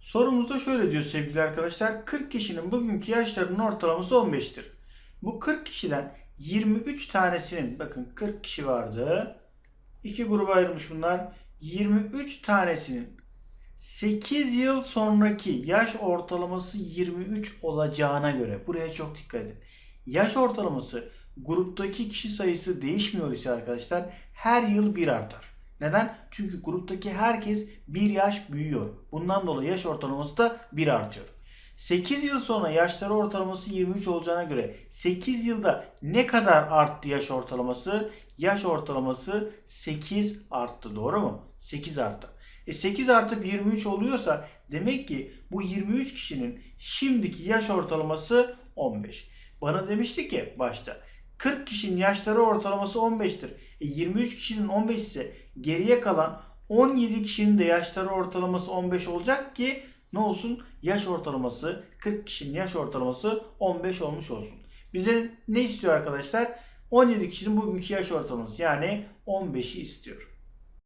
Sorumuzda şöyle diyor sevgili arkadaşlar. 40 kişinin bugünkü yaşlarının ortalaması 15'tir. Bu 40 kişiden 23 tanesinin bakın 40 kişi vardı. İki gruba ayrılmış bunlar. 23 tanesinin 8 yıl sonraki yaş ortalaması 23 olacağına göre buraya çok dikkat edin. Yaş ortalaması gruptaki kişi sayısı değişmiyor ise arkadaşlar her yıl bir artar. Neden? Çünkü gruptaki herkes bir yaş büyüyor. Bundan dolayı yaş ortalaması da bir artıyor. 8 yıl sonra yaşları ortalaması 23 olacağına göre 8 yılda ne kadar arttı yaş ortalaması? Yaş ortalaması 8 arttı. Doğru mu? 8 arttı. E 8 artıp 23 oluyorsa demek ki bu 23 kişinin şimdiki yaş ortalaması 15. Bana demişti ki başta 40 kişinin yaşları ortalaması 15'tir. E 23 kişinin 15 ise geriye kalan 17 kişinin de yaşları ortalaması 15 olacak ki ne olsun? Yaş ortalaması 40 kişinin yaş ortalaması 15 olmuş olsun. Bize ne istiyor arkadaşlar? 17 kişinin bugünkü yaş ortalaması yani 15'i istiyor.